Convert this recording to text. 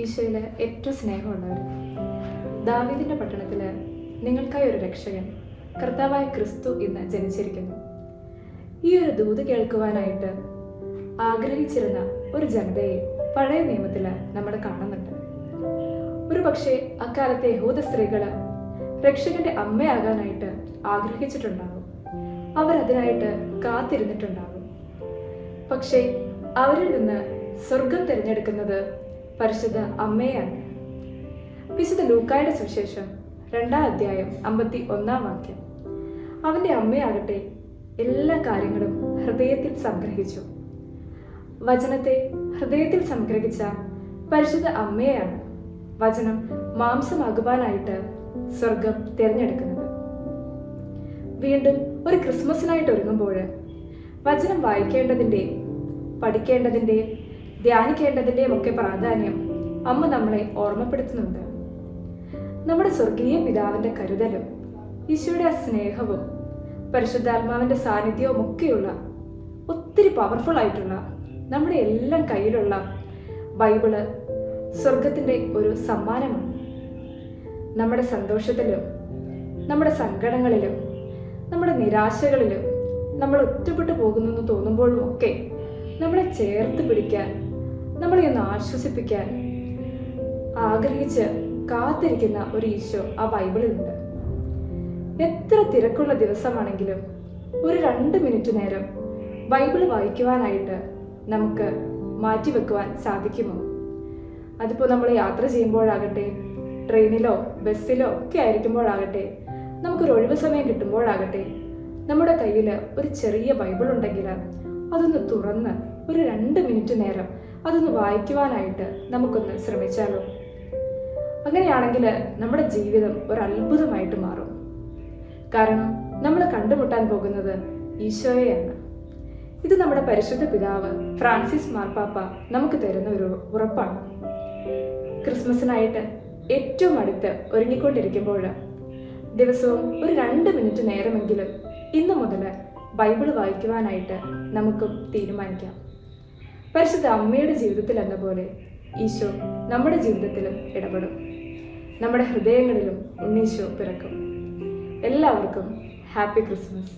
ഈശോയിലെ ഏറ്റവും സ്നേഹമുള്ളവർ ദാവീദിന്റെ പട്ടണത്തിൽ നിങ്ങൾക്കായി ഒരു രക്ഷകൻ കർത്താവായ ക്രിസ്തു ഇന്ന് ജനിച്ചിരിക്കുന്നു. ഈ ഒരു ദൂത് കേൾക്കുവാനായിട്ട് ആഗ്രഹിച്ചിരുന്ന ഒരു ജനതയെ പഴയ നിയമത്തിൽ നമ്മൾ കാണുന്നുണ്ട്. ഒരു പക്ഷേ അക്കാലത്തെ യഹൂദ സ്ത്രീകൾ രക്ഷകന്റെ അമ്മയാകാനായിട്ട് ആഗ്രഹിച്ചിട്ടുണ്ടാകും. അവരതിനായിട്ട് കാത്തിരുന്നിട്ടുണ്ടാകും. പക്ഷേ അവരിൽ നിന്ന് സ്വർഗം തിരഞ്ഞെടുക്കുന്നത് പരിശുദ്ധ അമ്മയാണ് വിശുദ്ധ ലൂക്കായുടെ സുവിശേഷം രണ്ടാം അധ്യായം അമ്പത്തി ഒന്നാം വാക്യം. അവന്റെ അമ്മയാകട്ടെ എല്ലാ കാര്യങ്ങളും ഹൃദയത്തിൽ സംഗ്രഹിച്ചു. വചനത്തെ ഹൃദയത്തിൽ സംഗ്രഹിച്ച പരിശുദ്ധ അമ്മയാണ് വചനം മാംസമാകുവാനായിട്ട് സ്വർഗം തിരഞ്ഞെടുക്കുന്നത്. വീണ്ടും ഒരു ക്രിസ്മസിനായിട്ട് ഒരുങ്ങുമ്പോൾ വചനം വായിക്കേണ്ടതിന്റെയും പഠിക്കേണ്ടതിന്റെയും ധ്യാനിക്കേണ്ടതിന്റെയും ഒക്കെ പ്രാധാന്യം അമ്മ നമ്മളെ ഓർമ്മപ്പെടുത്തുന്നുണ്ട്. നമ്മുടെ സ്വർഗീയ പിതാവിന്റെ കരുതലും ഈശോയുടെ സ്നേഹവും പരിശുദ്ധാത്മാവിന്റെ സാന്നിധ്യവും ഒക്കെയുള്ള ഒത്തിരി പവർഫുൾ ആയിട്ടുള്ള നമ്മുടെ എല്ലാം കയ്യിലുള്ള ബൈബിൾ സ്വർഗത്തിന്റെ ഒരു സമ്മാനമാണ്. നമ്മുടെ സന്തോഷത്തിലും നമ്മുടെ സങ്കടങ്ങളിലും നമ്മുടെ നിരാശകളിലും നമ്മൾ ഒറ്റപ്പെട്ടു പോകുന്നു എന്ന് തോന്നുമ്പോഴും ഒക്കെ നമ്മളെ ചേർത്ത് പിടിക്കാൻ നമ്മളെ ഒന്ന് ആശ്വസിപ്പിക്കാൻ ആഗ്രഹിച്ച് കാത്തിരിക്കുന്ന ഒരു ഈശോ ആ ബൈബിളിലുണ്ട്. എത്ര തിരക്കുള്ള ദിവസമാണെങ്കിലും ഒരു രണ്ട് മിനിറ്റ് നേരം ബൈബിൾ വായിക്കുവാനായിട്ട് നമുക്ക് മാറ്റിവെക്കുവാൻ സാധിക്കുമോ? അതിപ്പോൾ നമ്മൾ യാത്ര ചെയ്യുമ്പോഴാകട്ടെ ട്രെയിനിലോ ബസ്സിലോ ഒക്കെ ആയിരിക്കുമ്പോഴാകട്ടെ നമുക്കൊരു ഒഴിവ് സമയം കിട്ടുമ്പോഴാകട്ടെ നമ്മുടെ കയ്യിൽ ഒരു ചെറിയ ബൈബിൾ ഉണ്ടെങ്കിൽ അതൊന്ന് തുറന്ന് ഒരു രണ്ട് മിനിറ്റ് നേരം അതൊന്ന് വായിക്കുവാനായിട്ട് നമുക്കൊന്ന് ശ്രമിച്ചാലോ? അങ്ങനെയാണെങ്കിൽ നമ്മുടെ ജീവിതം ഒരു അത്ഭുതമായിട്ട് മാറും. കാരണം നമ്മൾ കണ്ടുമുട്ടാൻ പോകുന്നത് ഈശോയെയാണ്. ഇത് നമ്മുടെ പരിശുദ്ധ പിതാവ് ഫ്രാൻസിസ് മാർപ്പാപ്പ നമുക്ക് തരുന്ന ഒരു ഉറപ്പാണ്. ക്രിസ്മസിനായിട്ട് ഏറ്റവും അടുത്ത് ഒരുങ്ങിക്കൊണ്ടിരിക്കുമ്പോൾ ദിവസവും ഒരു രണ്ട് മിനിറ്റ് നേരമെങ്കിലും ഇന്നു മുതൽ ബൈബിൾ വായിക്കുവാനായിട്ട് നമുക്കും തീരുമാനിക്കാം. പരിശുദ്ധ അമ്മയുടെ ജീവിതത്തിൽ എന്ന പോലെ ഈശോ നമ്മുടെ ജീവിതത്തിലും ഇടപെടും. നമ്മുടെ ഹൃദയങ്ങളിലും ഉണ്ണീശോ പിറക്കും. എല്ലാവർക്കും ഹാപ്പി ക്രിസ്മസ്.